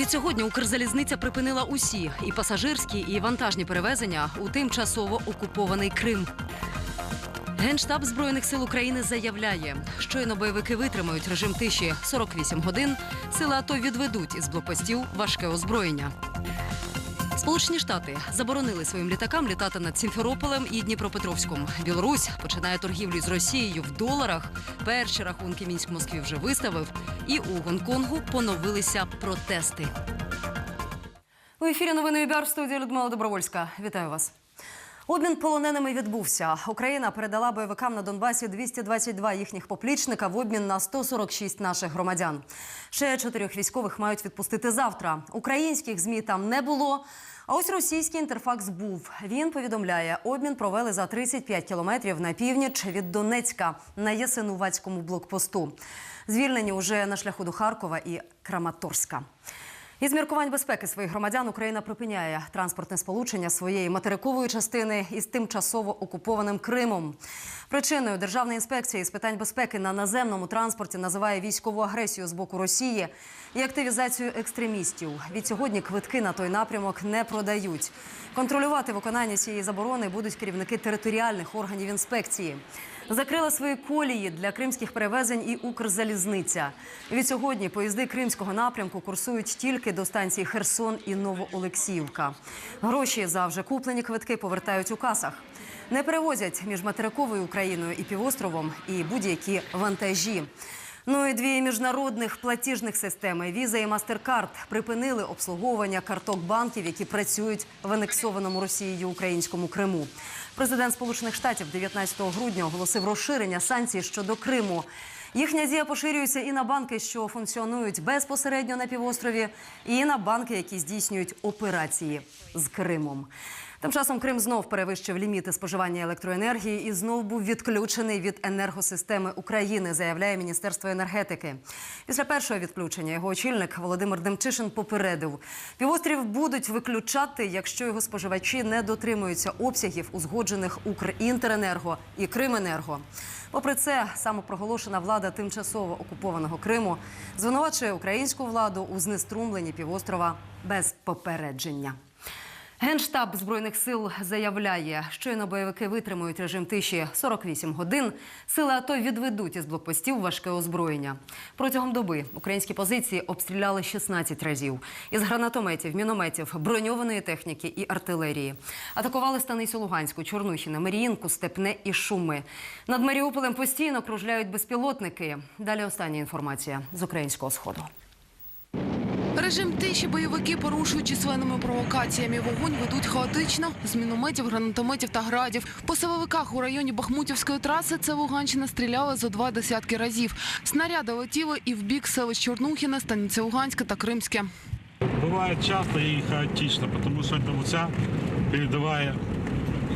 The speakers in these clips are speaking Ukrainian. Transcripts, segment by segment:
Відсьогодні Укрзалізниця припинила усі і пасажирські, і вантажні перевезення у тимчасово окупований Крим. Генштаб збройних сил України заявляє, щойно бойовики витримають режим тиші 48 годин. Сили АТО відведуть із блокпостів важке озброєння. Сполучені Штати заборонили своїм літакам літати над Сімферополем і Дніпропетровськом. Білорусь починає торгівлю з Росією в доларах. Перші рахунки мінськ Москві вже виставив. І у Гонконгу поновилися протести. У ефірі новини ЮБР в студії Людмила Добровольська. Вітаю вас. Обмін полоненими відбувся. Україна передала бойовикам на Донбасі 222 їхніх поплічника в обмін на 146 наших громадян. Ще чотирьох військових мають відпустити завтра. Українських змі там не було. А ось російський інтерфакс був. Він повідомляє, обмін провели за 35 кілометрів на північ від Донецька на Ясинувацькому блокпосту. Звільнені уже на шляху до Харкова і Краматорська. Із міркувань безпеки своїх громадян Україна припиняє транспортне сполучення своєї материкової частини із тимчасово окупованим Кримом. Причиною Державна інспекція із питань безпеки на наземному транспорті називає військову агресію з боку Росії і активізацію екстремістів. Від сьогодні квитки на той напрямок не продають. Контролювати виконання цієї заборони будуть керівники територіальних органів інспекції. Закрила свої колії для кримських перевезень і Укрзалізниця. Від сьогодні поїзди кримського напрямку курсують тільки до станції Херсон і Новоолексіївка. Гроші за вже куплені квитки повертають у касах. Не перевозять між материковою Україною і півостровом і будь-які вантажі. Ну і дві міжнародних платіжних системи Visa і MasterCard припинили обслуговування карток банків, які працюють в анексованому Росією українському Криму. Президент Сполучених Штатів 19 грудня оголосив розширення санкцій щодо Криму. Їхня дія поширюється і на банки, що функціонують безпосередньо на півострові, і на банки, які здійснюють операції з Кримом. Тим часом Крим знов перевищив ліміти споживання електроенергії і знов був відключений від енергосистеми України, заявляє Міністерство енергетики. Після першого відключення його очільник Володимир Демчишин попередив, півострів будуть виключати, якщо його споживачі не дотримуються обсягів, узгоджених Укрінтеренерго і Крименерго. Попри це, самопроголошена влада тимчасово окупованого Криму звинувачує українську владу у знеструмленні півострова без попередження. Генштаб збройних сил заявляє, щойно бойовики витримують режим тиші 48 годин. Сили АТО відведуть із блокпостів важке озброєння. Протягом доби українські позиції обстріляли 16 разів із гранатометів, мінометів, броньованої техніки і артилерії. Атакували станицю Луганську, Чорнухіна, Маріїнку, Степне і Шуми. Над Маріуполем постійно кружляють безпілотники. Далі остання інформація з українського сходу. Режим тиші бойовики, порушуючи численними провокаціями, вогонь ведуть хаотично з мінометів, гранатометів та градів. По силовиках у районі Бахмутівської траси це Луганщина стріляла зо два десятки разів. Снаряди летіли і в бік селищ Чорнухіна, Станиця Луганська та Кримське. Бывает часто и хаотично, потому что это вот вся передовая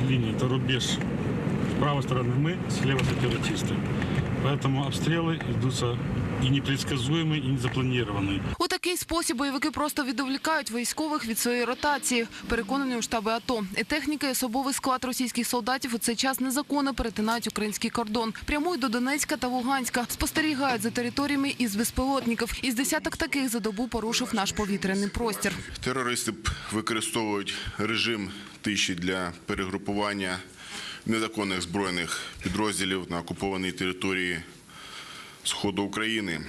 линия, это рубеж. С правой стороны мы, с левой сепаратисты. Поэтому обстрелы идутся и непредсказуемые, и незапланированные. Такий спосіб бойовики просто відволікають військових від своєї ротації. Переконані у штаби АТО. І техніка, і особовий склад російських солдатів у цей час незаконно перетинають український кордон. Прямують до Донецька та Луганська. Спостерігають за територіями із безпілотників. Із десяток таких за добу порушив наш повітряний простір. Терористи використовують режим тиші для перегрупування незаконних збройних підрозділів на окупованій території Сходу України.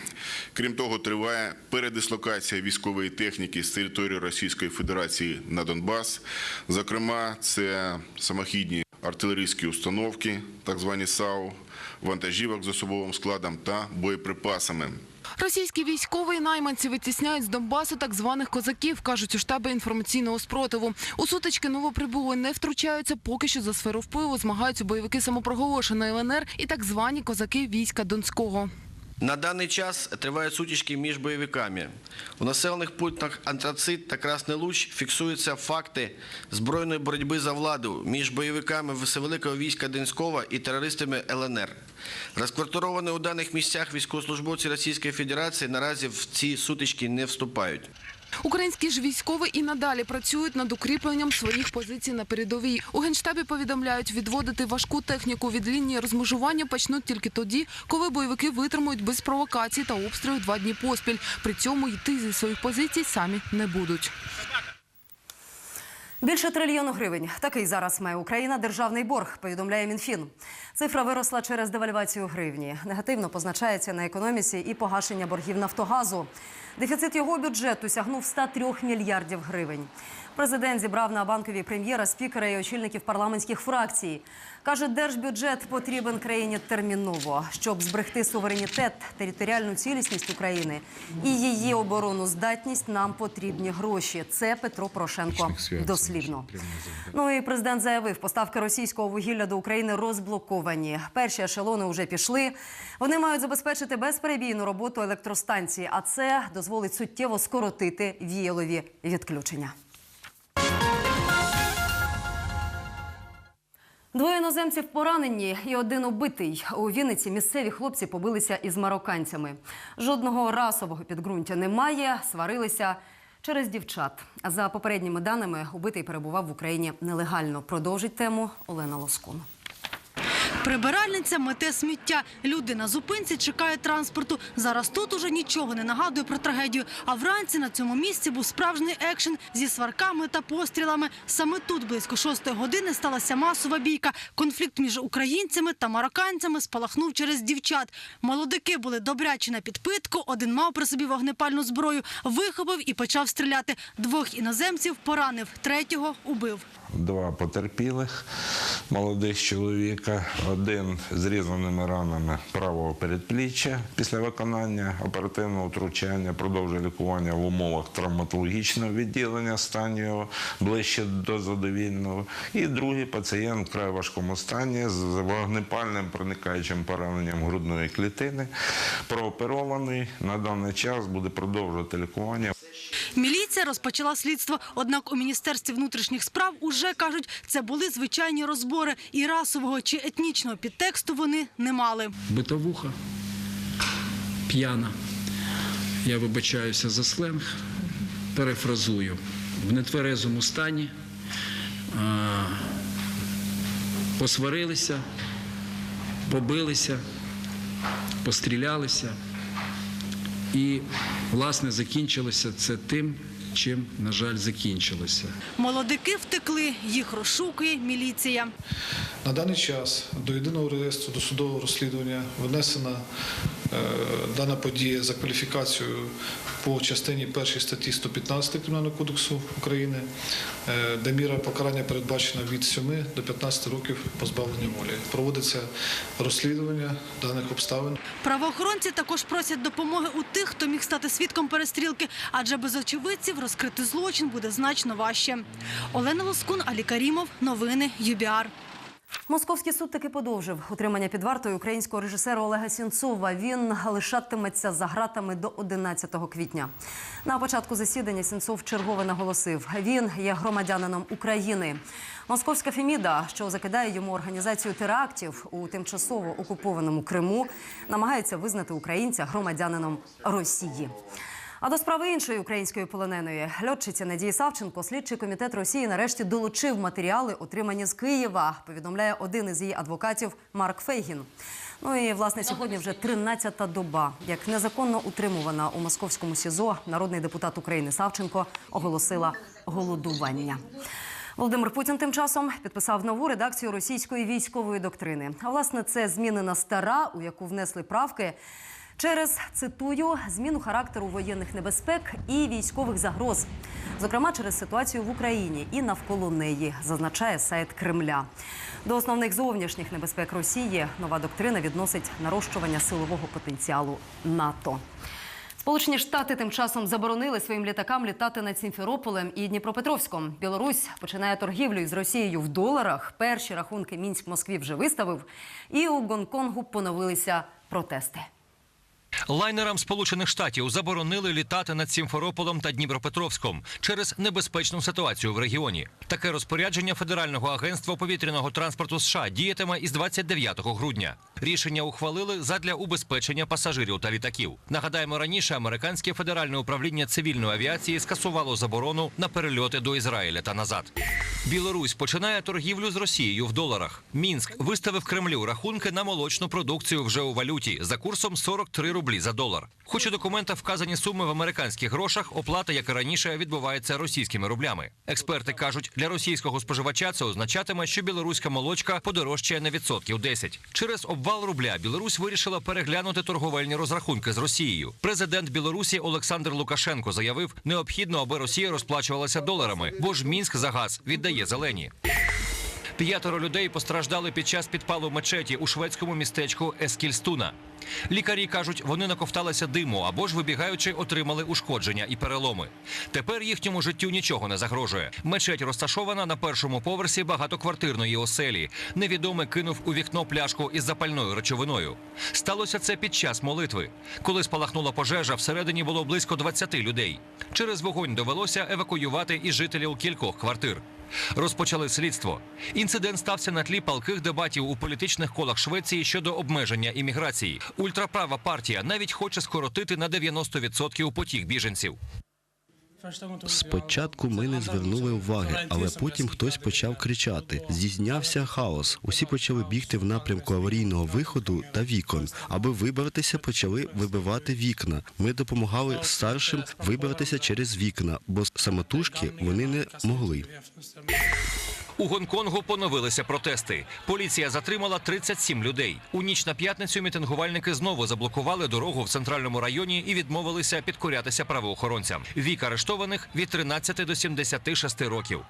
Крім того, триває передислокація військової техніки з території Російської Федерації на Донбас. Зокрема, це самохідні артилерійські установки, так звані САУ, вантажівок з особовим складом та боєприпасами. Російські військові найманці витісняють з Донбасу так званих козаків, кажуть у штабі інформаційного спротиву. У сутички новоприбули не втручаються, поки що за сферу впливу змагаються бойовики самопроголошеної ЛНР і так звані козаки війська Донського. На даний час тривають сутички між бойовиками. У населених пунктах Антрацит та Красний Луч фіксуються факти збройної боротьби за владу між бойовиками Всевеликого війська Донського і терористами ЛНР. Розквартировані у даних місцях військовослужбовці Російської Федерації наразі в ці сутички не вступають. Українські ж військові і надалі працюють над укріпленням своїх позицій на передовій. У генштабі повідомляють, відводити важку техніку від лінії розмежування почнуть тільки тоді, коли бойовики витримують без провокацій та обстрілів два дні поспіль. При цьому йти зі своїх позицій самі не будуть. Більше трильйону гривень. Такий зараз має Україна державний борг, повідомляє Мінфін. Цифра виросла через девальвацію гривні. Негативно позначається на економіці і погашення боргів Нафтогазу. Дефіцит його бюджету сягнув 103 мільярдів гривень. Президент зібрав на банковій прем'єра, спікера і очільників парламентських фракцій. Каже, держбюджет потрібен країні терміново, щоб зберегти суверенітет, територіальну цілісність України і її оборону здатність. Нам потрібні гроші. Це Петро Порошенко дослівно. Ну і президент заявив, поставки російського вугілля до України розблоковані. Перші ешелони вже пішли. Вони мають забезпечити безперебійну роботу електростанції, а це дозволить суттєво скоротити віялові відключення. Двоє іноземців поранені і один убитий. У Вінниці місцеві хлопці побилися із марокканцями. Жодного расового підґрунтя немає, сварилися через дівчат. За попередніми даними, убитий перебував в Україні нелегально. Продовжить тему Олена Лоскун. Прибиральниця мете сміття. Люди на зупинці чекають транспорту. Зараз тут уже нічого не нагадує про трагедію. А вранці на цьому місці був справжній екшен зі сварками та пострілами. Саме тут близько шостої години сталася масова бійка. Конфлікт між українцями та марокканцями спалахнув через дівчат. Молодики були добрячі на підпитку. Один мав при собі вогнепальну зброю, вихопив і почав стріляти. Двох іноземців поранив, третього убив. Два потерпілих молодих чоловіка, один з різаними ранами правого передпліччя після виконання оперативного втручання продовжує лікування в умовах травматологічного відділення стані його ближче до задовільного. І другий пацієнт в край важкому стані з вогнепальним проникаючим пораненням грудної клітини, прооперований на даний час буде продовжувати лікування. Міліція розпочала слідство. Однак у міністерстві внутрішніх справ уже кажуть, це були звичайні розбори, і расового чи етнічного підтексту вони не мали. битовуха, п'яна. Я вибачаюся за сленг, перефразую. В нетверезому стані посварилися, побилися, пострілялися. І, власне, закінчилося це тим, чим, на жаль, закінчилося. Молодики втекли, їх розшукує міліція. На даний час до єдиного реєстру досудового розслідування внесена е, дана подія за кваліфікацією по частині першій статті 115 Кримінального кодексу України, е, де міра покарання передбачена від 7 до 15 років позбавлення волі. Проводиться розслідування даних обставин. Правоохоронці також просять допомоги у тих, хто міг стати свідком перестрілки, адже без очевидців розкрити злочин буде значно важче. Олена Лоскун, Алі Карімов, новини ЮБІАР. Московський суд таки подовжив утримання під вартою українського режисера Олега Сінцова. Він лишатиметься за гратами до 11 квітня. На початку засідання Сінцов чергове наголосив, він є громадянином України. Московська Феміда, що закидає йому організацію терактів у тимчасово окупованому Криму, намагається визнати українця громадянином Росії. А до справи іншої української полоненої льотчиці Надії Савченко слідчий комітет Росії нарешті долучив матеріали, отримані з Києва. Повідомляє один із її адвокатів Марк Фейгін. Ну і власне сьогодні вже 13-та доба, як незаконно утримувана у московському СІЗО народний депутат України Савченко оголосила голодування. Володимир Путін тим часом підписав нову редакцію російської військової доктрини. А власне це змінена стара, у яку внесли правки. Через цитую зміну характеру воєнних небезпек і військових загроз, зокрема через ситуацію в Україні і навколо неї, зазначає сайт Кремля. До основних зовнішніх небезпек Росії нова доктрина відносить нарощування силового потенціалу НАТО. Сполучені Штати тим часом заборонили своїм літакам літати над Сімферополем і Дніпропетровськом. Білорусь починає торгівлю із Росією в доларах. Перші рахунки Мінськ Москві вже виставив. І у Гонконгу поновилися протести. Лайнерам Сполучених Штатів заборонили літати над Сімферополем та Дніпропетровськом через небезпечну ситуацію в регіоні. Таке розпорядження Федерального агентства повітряного транспорту США діятиме із 29 грудня. Рішення ухвалили задля убезпечення пасажирів та літаків. Нагадаємо, раніше американське федеральне управління цивільної авіації скасувало заборону на перельоти до Ізраїля та назад. Білорусь починає торгівлю з Росією в доларах. Мінськ виставив Кремлю рахунки на молочну продукцію вже у валюті за курсом 43 рублі за долар. Хоч у документах вказані суми в американських грошах, оплата, як і раніше, відбувається російськими рублями. Експерти кажуть, для російського споживача це означатиме, що білоруська молочка подорожчає на відсотків 10. Через обвал рубля Білорусь вирішила переглянути торговельні розрахунки з Росією. Президент Білорусі Олександр Лукашенко заявив, необхідно, аби Росія розплачувалася доларами, бо ж Мінськ за газ віддає зелені. П'ятеро людей постраждали під час підпалу мечеті у шведському містечку Ескільстуна. Лікарі кажуть, вони наковталися диму або ж вибігаючи, отримали ушкодження і переломи. Тепер їхньому життю нічого не загрожує. Мечеть розташована на першому поверсі багатоквартирної оселі. Невідомий кинув у вікно пляшку із запальною речовиною. Сталося це під час молитви. Коли спалахнула пожежа, всередині було близько 20 людей. Через вогонь довелося евакуювати і жителів кількох квартир. Розпочали слідство. Інцидент стався на тлі палких дебатів у політичних колах Швеції щодо обмеження імміграції. Ультраправа партія навіть хоче скоротити на 90% потік біженців. Спочатку ми не звернули уваги, але потім хтось почав кричати. Здійснявся хаос. Усі почали бігти в напрямку аварійного виходу та вікон. Аби вибратися, почали вибивати вікна. Ми допомагали старшим вибратися через вікна, бо самотужки вони не могли. У Гонконгу поновилися протести. Поліція затримала 37 людей. У ніч на п'ятницю мітингувальники знову заблокували дорогу в центральному районі і відмовилися підкорятися правоохоронцям. Вік арештованих від 13 до 76 років.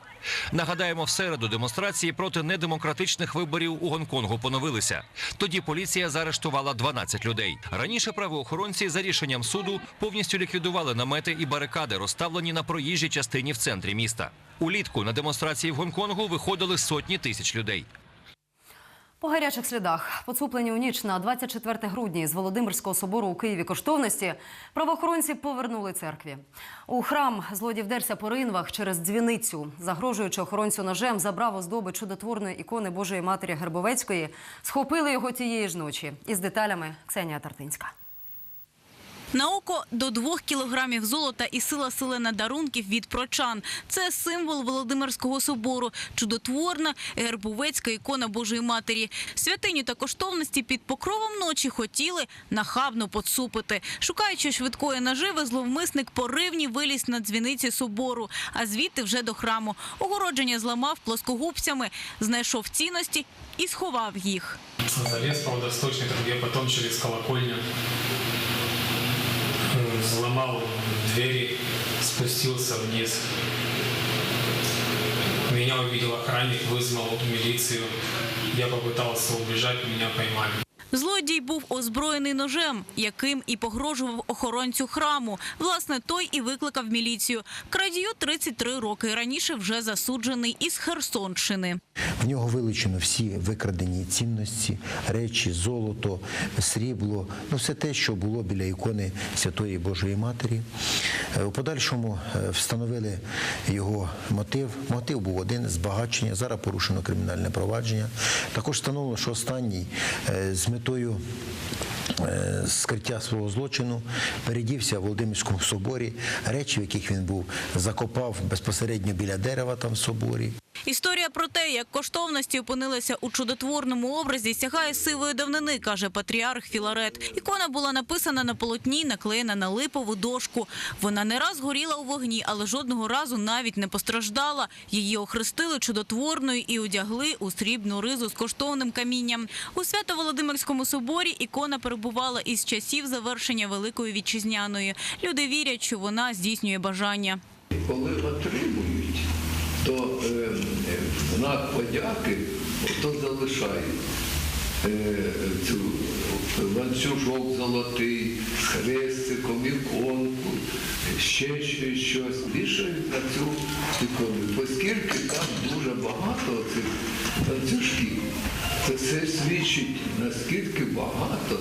Нагадаємо, в середу демонстрації проти недемократичних виборів у Гонконгу поновилися. Тоді поліція заарештувала 12 людей. Раніше правоохоронці за рішенням суду повністю ліквідували намети і барикади, розставлені на проїжджій частині в центрі міста. Улітку на демонстрації в Гонконгу виходили сотні тисяч людей. По гарячих слідах, поцуплені у ніч на 24 грудня з Володимирського собору у Києві коштовності, правоохоронці повернули церкві. У храм злодій вдерся по ринвах через дзвіницю, загрожуючи охоронцю ножем, забрав оздоби чудотворної ікони Божої Матері Гербовецької, схопили його тієї ж ночі. Із деталями Ксенія Тартинська. На око до двох кілограмів золота і сила селена дарунків від прочан. Це символ Володимирського собору, чудотворна гербовецька ікона Божої Матері. Святиню та коштовності під покровом ночі хотіли нахабно поцупити. Шукаючи швидкої наживи, зловмисник поривні виліз на дзвіниці собору, а звідти вже до храму. Огородження зламав плоскогубцями, знайшов цінності і сховав їх. Залез по водосточникам, я потом через колокольню взломал двери, спустился вниз. Меня увидел охранник, вызвал милицию. Я попытался убежать, меня поймали. Злодій був озброєний ножем, яким і погрожував охоронцю храму. Власне, той і викликав міліцію. Крадію 33 роки. Раніше вже засуджений із Херсонщини. В нього вилучено всі викрадені цінності, речі, золото, срібло, ну все те, що було біля ікони Святої Божої Матері. Е, У подальшому е, встановили його мотив. Мотив був один збагачення. Зараз порушено кримінальне провадження. Також встановлено, що останній е, з метою е, скриття свого злочину передівся в Володимирському соборі. Речі, в яких він був, закопав безпосередньо біля дерева там в соборі. Історія про те, як коштовності опинилися у чудотворному образі, сягає сивої давнини, каже патріарх Філарет. Ікона була написана на полотні, наклеєна на липову дошку. Вона не раз горіла у вогні, але жодного разу навіть не постраждала. Її охрестили чудотворною і одягли у срібну ризу з коштовним камінням. У Свято-Володимирському соборі ікона перебувала із часів завершення Великої Вітчизняної. Люди вірять, що вона здійснює бажання. Коли отримують, то е, знак подяки то залишають. е, цю ланцюжок золотий з хрестиком, іконку, ще ще щось. Вішають на цю ікону. Оскільки там дуже багато цих ланцюжків, це все свідчить, наскільки багато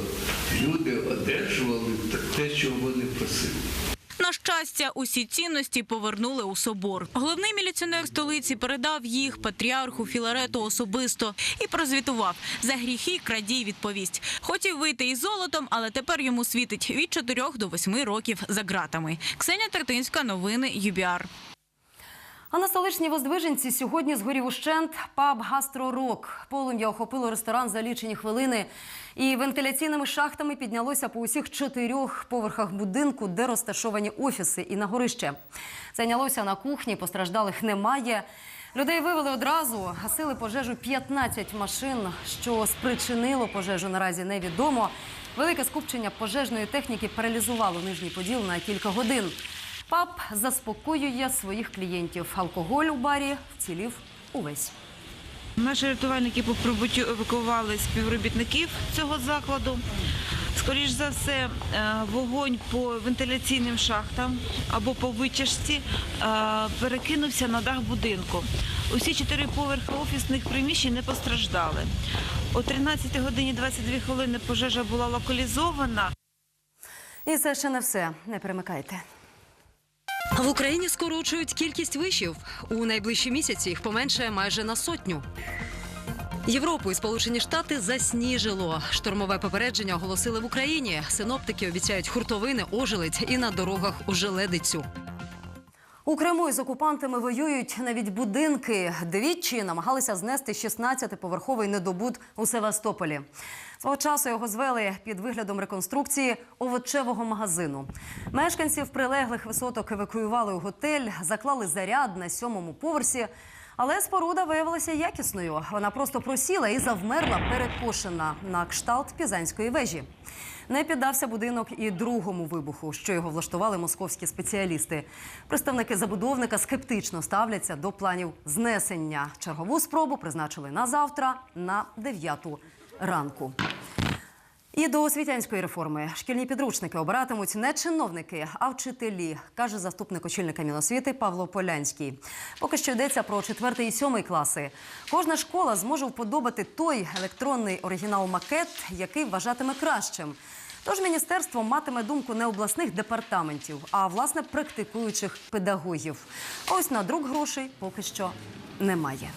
люди одержували те, що вони просили. На щастя, усі цінності повернули у собор. Головний міліціонер столиці передав їх патріарху Філарету особисто і прозвітував за гріхи крадій відповість. Хотів вийти із золотом, але тепер йому світить від 4 до 8 років за ґратами. Ксенія Тертинська, новини ЮБІАР. А на столичній Воздвиженці сьогодні згорів ущент паб «Гастророк». Полум'я охопило ресторан за лічені хвилини. І вентиляційними шахтами піднялося по усіх чотирьох поверхах будинку, де розташовані офіси і на горище. Зайнялося на кухні, постраждалих немає. Людей вивели одразу, гасили пожежу 15 машин. Що спричинило пожежу, наразі невідомо. Велике скупчення пожежної техніки паралізувало нижній поділ на кілька годин. Паб заспокоює своїх клієнтів. Алкоголь у барі вцілів увесь. Наші рятувальники по прибуттю евакуювали співробітників цього закладу. Скоріш за все, е, вогонь по вентиляційним шахтам або по витяжці е, перекинувся на дах будинку. Усі чотири поверхи офісних приміщень не постраждали. О 13 годині 22 хвилини пожежа була локалізована. І це ще не все. Не перемикайте. В Україні скорочують кількість вишів. У найближчі місяці їх поменшає майже на сотню. Європу і Сполучені Штати засніжило. Штормове попередження оголосили в Україні. Синоптики обіцяють хуртовини, ожеледь і на дорогах ожеледицю. У Криму із окупантами воюють навіть будинки. Двічі намагалися знести 16-поверховий недобуд у Севастополі. Свого часу його звели під виглядом реконструкції овочевого магазину. Мешканців прилеглих висоток евакуювали у готель, заклали заряд на сьомому поверсі. Але споруда виявилася якісною. Вона просто просіла і завмерла перекошена на кшталт Пізанської вежі. Не піддався будинок і другому вибуху, що його влаштували московські спеціалісти. Представники забудовника скептично ставляться до планів знесення. Чергову спробу призначили на завтра, на 9 ранку. І до освітянської реформи шкільні підручники обиратимуть не чиновники, а вчителі, каже заступник очільника Міносвіти Павло Полянський. Поки що йдеться про четвертий і сьомий класи. Кожна школа зможе вподобати той електронний оригінал-макет, який вважатиме кращим. Тож міністерство матиме думку не обласних департаментів, а власне практикуючих педагогів. Ось на друк грошей поки що немає.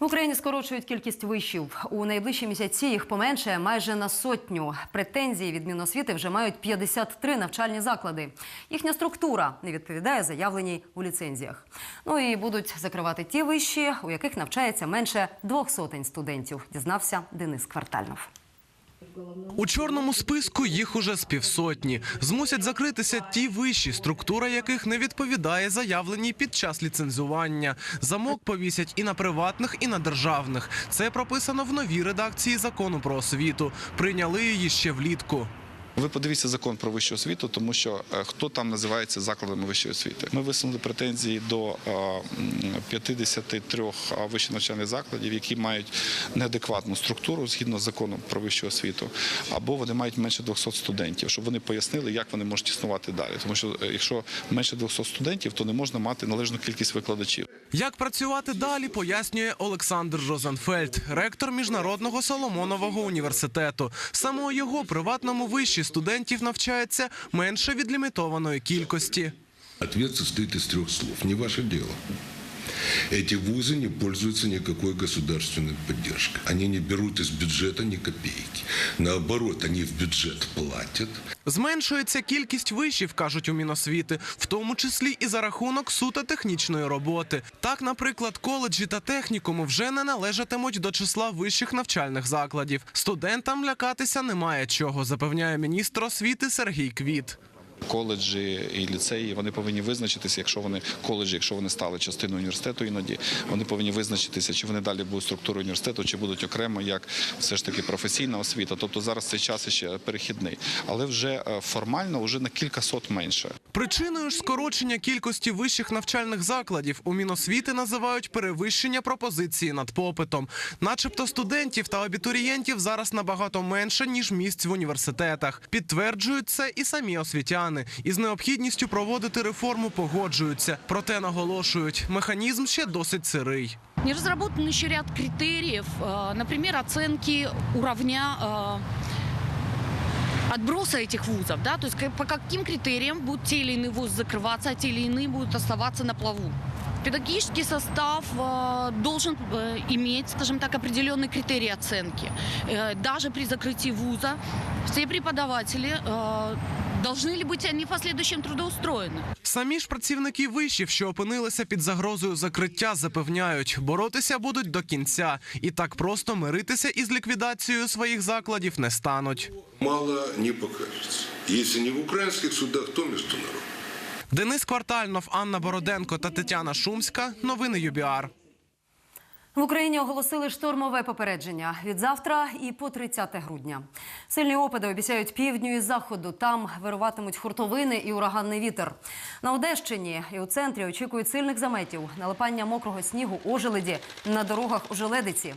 В Україні скорочують кількість вишів. У найближчі місяці їх поменшає майже на сотню. Претензії від Міносвіти вже мають 53 навчальні заклади. Їхня структура не відповідає заявленій у ліцензіях. Ну і будуть закривати ті виші, у яких навчається менше двох сотень студентів, дізнався Денис Квартальнов. У чорному списку їх уже з півсотні. Змусять закритися ті вищі, структура яких не відповідає заявленій під час ліцензування. Замок повісять і на приватних, і на державних. Це прописано в новій редакції закону про освіту. Прийняли її ще влітку. Ви подивіться закон про вищу освіту, тому що е, хто там називається закладами вищої освіти. Ми висунули претензії до е, м, 53 вищих навчальних закладів, які мають неадекватну структуру згідно з законом про вищу освіту, або вони мають менше 200 студентів, щоб вони пояснили, як вони можуть існувати далі. Тому що е, якщо менше 200 студентів, то не можна мати належну кількість викладачів. Як працювати далі, пояснює Олександр Розенфельд, ректор міжнародного Соломонового університету. Саме у його приватному виші студентів навчається менше від лімітованої кількості. Ответ состоит из трех слов. Не ваше дело. Эти вузы не пользуются никакой государственной поддержкой. Они не берут из бюджета ни копейки. Наоборот, они в бюджет платят. Зменшується кількість вишів, кажуть у Міносвіти, в тому числі і за рахунок суто технічної роботи. Так, наприклад, коледжі та технікуми вже не належатимуть до числа вищих навчальних закладів. Студентам лякатися немає чого, запевняє міністр освіти Сергій Квіт. Коледжі і ліцеї вони повинні визначитися, якщо вони коледжі, якщо вони стали частиною університету, іноді вони повинні визначитися, чи вони далі будуть структурою університету, чи будуть окремо як все ж таки професійна освіта. Тобто зараз цей час ще перехідний, але вже е, формально вже на кілька сот менше. Причиною ж скорочення кількості вищих навчальних закладів у Міносвіти називають перевищення пропозиції над попитом. Начебто студентів та абітурієнтів зараз набагато менше, ніж місць в університетах. Підтверджують це і самі освітяни Із необхідністю проводити реформу погоджуються. Проте наголошують, механізм ще досить сирий. Не разработан еще ряд критериев, э, например, оценки уровня э, отброса этих вузов, да, то есть ка- по каким критериям будут те или иные вузы закрываться, а те или иные будут оставаться на плаву. Педагогический состав э, должен э, иметь, скажем так, определенные критерии оценки. Э, даже при закрытии вуза все преподаватели э, должны ли быть они в последующем трудоустроены. Самі ж працівники вишів, що опинилися під загрозою закриття, запевняють, боротися будуть до кінця і так просто миритися із ліквідацією своїх закладів не стануть. Мало не покажется. Если не в украинских судах, то международных. Денис Квартальнов, Анна Бороденко та Тетяна Шумська. Новини ЮБІАР. В Україні оголосили штормове попередження від завтра і по 30 грудня. Сильні опади обіцяють півдню і заходу. Там вируватимуть хуртовини і ураганний вітер. На Одещині і у центрі очікують сильних заметів, налипання мокрого снігу, ожеледі на дорогах у Желедиці.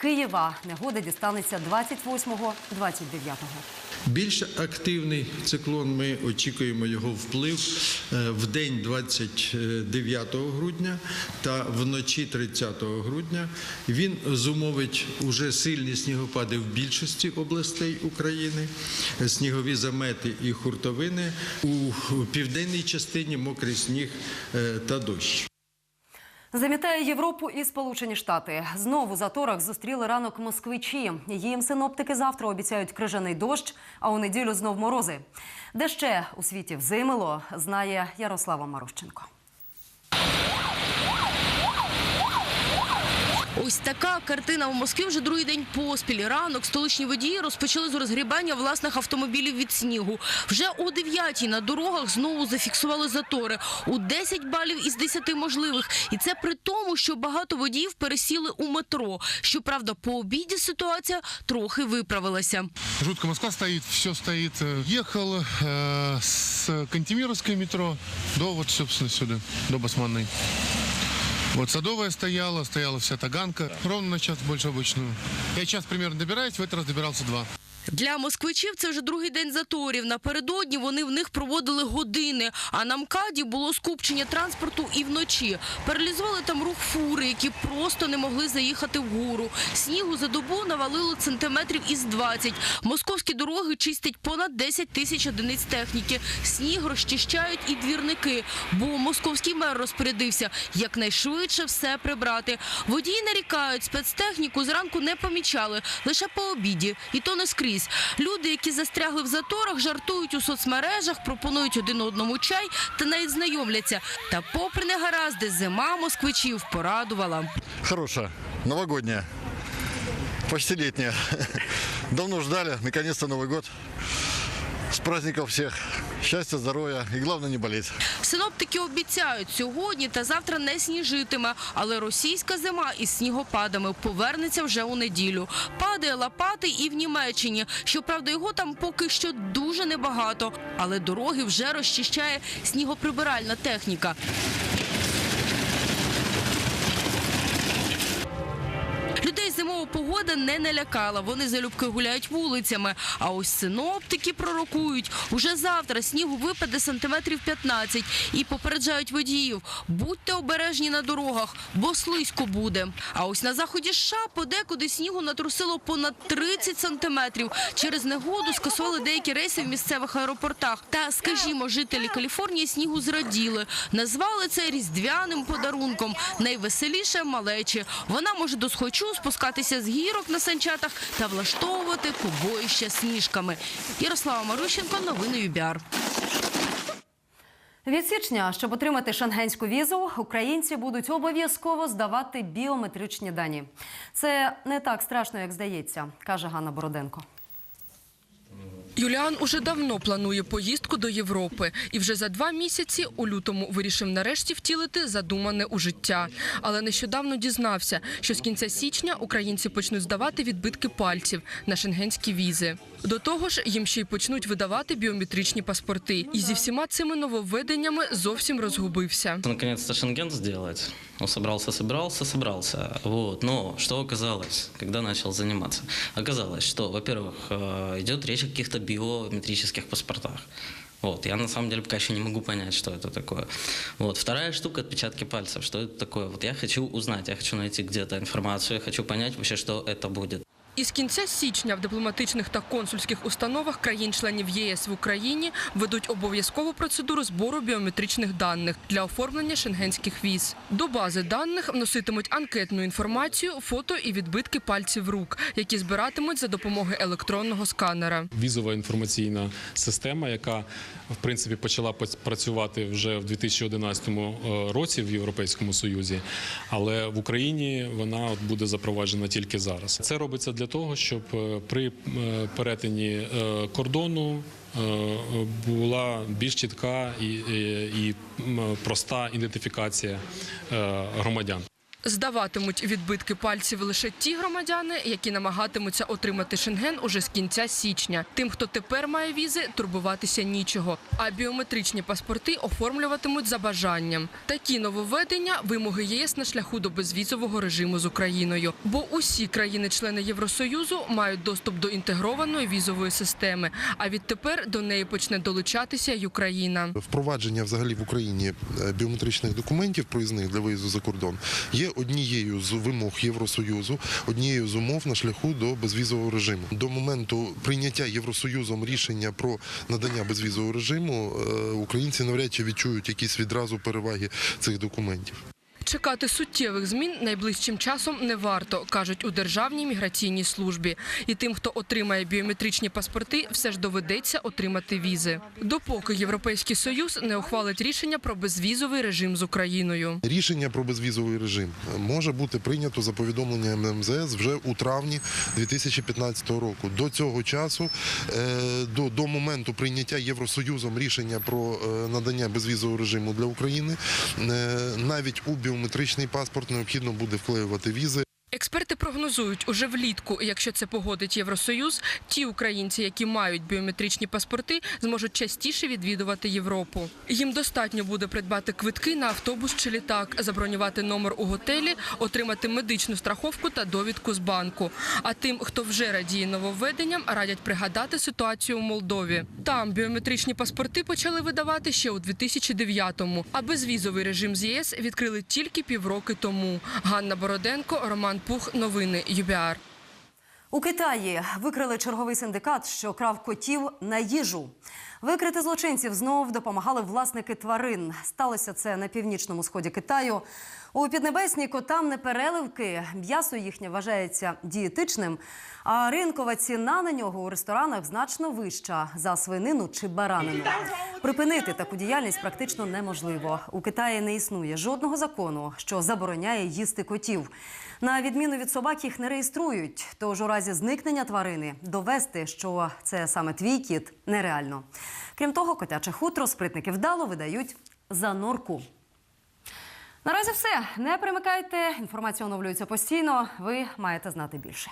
Києва негода дістанеться 28-29. Більш активний циклон. Ми очікуємо його вплив е, в день 29 грудня та вночі 30 грудня. Він зумовить уже сильні снігопади в більшості областей України, снігові замети і хуртовини у південній частині мокрий сніг е, та дощ. Замітає Європу і Сполучені Штати. Знову за торах зустріли ранок москвичі. Їм синоптики завтра обіцяють крижаний дощ, а у неділю знов морози. Де ще у світі взимило, знає Ярослава Марущенко. Ось така картина в Москві вже другий день поспіль. Ранок столичні водії розпочали з розгрібання власних автомобілів від снігу. Вже о 9 на дорогах знову зафіксували затори у 10 балів із 10 можливих. І це при тому, що багато водіїв пересіли у метро. Щоправда, по обіді ситуація трохи виправилася. Жутко Москва стоит, все стоит. Э, Ехал э, с Кантемировской метро до собственно, сюда, до Басманной. Вот Садовая стояла, стояла вся Таганка. Ровно на час больше обычную. Я час примерно добираюсь, в этот раз добирался два. Для москвичів це вже другий день заторів. Напередодні вони в них проводили години. А на МКАДі було скупчення транспорту і вночі. Паралізували там рух фури, які просто не могли заїхати вгору. Снігу за добу навалило сантиметрів із 20. Московські дороги чистять понад 10 тисяч одиниць техніки. Сніг розчищають і двірники, бо московський мер розпорядився якнайшвидше все прибрати. Водії нарікають, спецтехніку зранку не помічали, лише по обіді. І то не скрізь. Люди, які застрягли в заторах, жартують у соцмережах, пропонують один одному чай та навіть знайомляться. Та попри негаразди, зима москвичів порадувала. Хороша, новогодня, почти літня. Давно ждали, наконец-то Новый год. С праздником всех. Счастья, здоровья и главное не болеть. Синоптики обіцяють, сьогодні та завтра не сніжитиме, але російська зима із снігопадами повернеться вже у неділю. Падає лопати і в Німеччині. Щоправда, його там поки що дуже небагато, але дороги вже розчищає снігоприбиральна техніка. Людей зимова погода не налякала. Вони залюбки гуляють вулицями. А ось синоптики пророкують. Уже завтра снігу випаде сантиметрів 15 і попереджають водіїв. Будьте обережні на дорогах, бо слизько буде. А ось на заході США подекуди снігу натрусило понад 30 сантиметрів. Через негоду скасували деякі рейси в місцевих аеропортах. Та, скажімо, жителі Каліфорнії снігу зраділи. Назвали це різдвяним подарунком. Найвеселіше малечі. Вона може досхочу спускатися з гірок на санчатах та влаштовувати побоїща сніжками. Ярослава Марущенко, новини ЮБІАР. Від січня, щоб отримати шенгенську візу, українці будуть обов'язково здавати біометричні дані. Це не так страшно, як здається, каже Ганна Бороденко. Юліан уже давно планує поїздку до Європи і вже за два місяці у лютому вирішив нарешті втілити задумане у життя. Але нещодавно дізнався, що з кінця січня українці почнуть здавати відбитки пальців на шенгенські візи. До того ж, їм ще й почнуть видавати біометричні паспорти. І зі всіма цими нововведеннями зовсім розгубився. Наконец-то Шенген сделать. Ну, собрался, собрался, собрался. Вот. Но что оказалось, когда начал заниматься? Оказалось, что, во-первых, э, идет речь о каких-то биометрических паспортах. Вот. Я на самом деле пока еще не могу понять, что это такое. Вот. Вторая штука – отпечатки пальцев. Что это такое? Вот я хочу узнать, я хочу найти где-то информацию, я хочу понять вообще, что это будет. Із кінця січня в дипломатичних та консульських установах країн-членів ЄС в Україні ведуть обов'язкову процедуру збору біометричних даних для оформлення шенгенських віз. До бази даних вноситимуть анкетну інформацію, фото і відбитки пальців рук, які збиратимуть за допомогою електронного сканера. візова інформаційна система, яка в принципі почала працювати вже в 2011 е, році в Європейському Союзі, але в Україні вона буде запроваджена тільки зараз. Це робиться для того, щоб е, при е, перетині е, кордону. Була більш чітка і, проста ідентифікація громадян. Здаватимуть відбитки пальців лише ті громадяни, які намагатимуться отримати шенген уже з кінця січня. Тим, хто тепер має візи, турбуватися нічого. А біометричні паспорти оформлюватимуть за бажанням. Такі нововведення вимоги ЄС на шляху до безвізового режиму з Україною. Бо усі країни-члени Євросоюзу мають доступ до інтегрованої візової системи. А відтепер до неї почне долучатися й Україна. Впровадження взагалі в Україні е, біометричних документів проїзних для виїзду за кордон є однією з вимог Євросоюзу, однією з умов на шляху до безвізового режиму. До моменту прийняття Євросоюзом рішення про надання безвізового режиму е, українці навряд чи відчують якісь відразу переваги цих документів. Чекати суттєвих змін найближчим часом не варто, кажуть у Державній міграційній службі. І тим, хто отримає біометричні паспорти, все ж доведеться отримати візи. Допоки Європейський Союз не ухвалить рішення про безвізовий режим з Україною. Рішення про безвізовий режим може бути прийнято за повідомленням МЗС вже у травні 2015 року. До цього часу, е, до, до моменту прийняття Євросоюзом рішення про е, надання безвізового режиму для України, е, навіть у біометричний паспорт необхідно буде вклеювати візи. Експерти прогнозують, уже влітку, якщо це погодить Євросоюз, ті українці, які мають біометричні паспорти, зможуть частіше відвідувати Європу. Їм достатньо буде придбати квитки на автобус чи літак, забронювати номер у готелі, отримати медичну страховку та довідку з банку. А тим, хто вже радіє нововведенням, радять пригадати ситуацію у Молдові. Там біометричні паспорти почали видавати ще у 2009-му, а безвізовий режим з ЄС відкрили тільки півроки тому. Ганна Бороденко, Роман Пух, новини ЮБІАР. У Китаї викрили черговий синдикат, що крав котів на їжу. Викрити злочинців знов допомагали власники тварин. Сталося це на північному сході Китаю. У Піднебесній котам не переливки. М'ясо їхнє вважається дієтичним, а ринкова ціна на нього у ресторанах значно вища за свинину чи баранину. Припинити таку діяльність практично неможливо. У Китаї не існує жодного закону, що забороняє їсти котів. На відміну від собак їх не реєструють. Тож у разі зникнення тварини довести, що це саме твій кіт, нереально. Крім того, котяче хутро спритники вдало видають за норку. Наразі все. Не примикайте. Інформація оновлюється постійно. Ви маєте знати більше.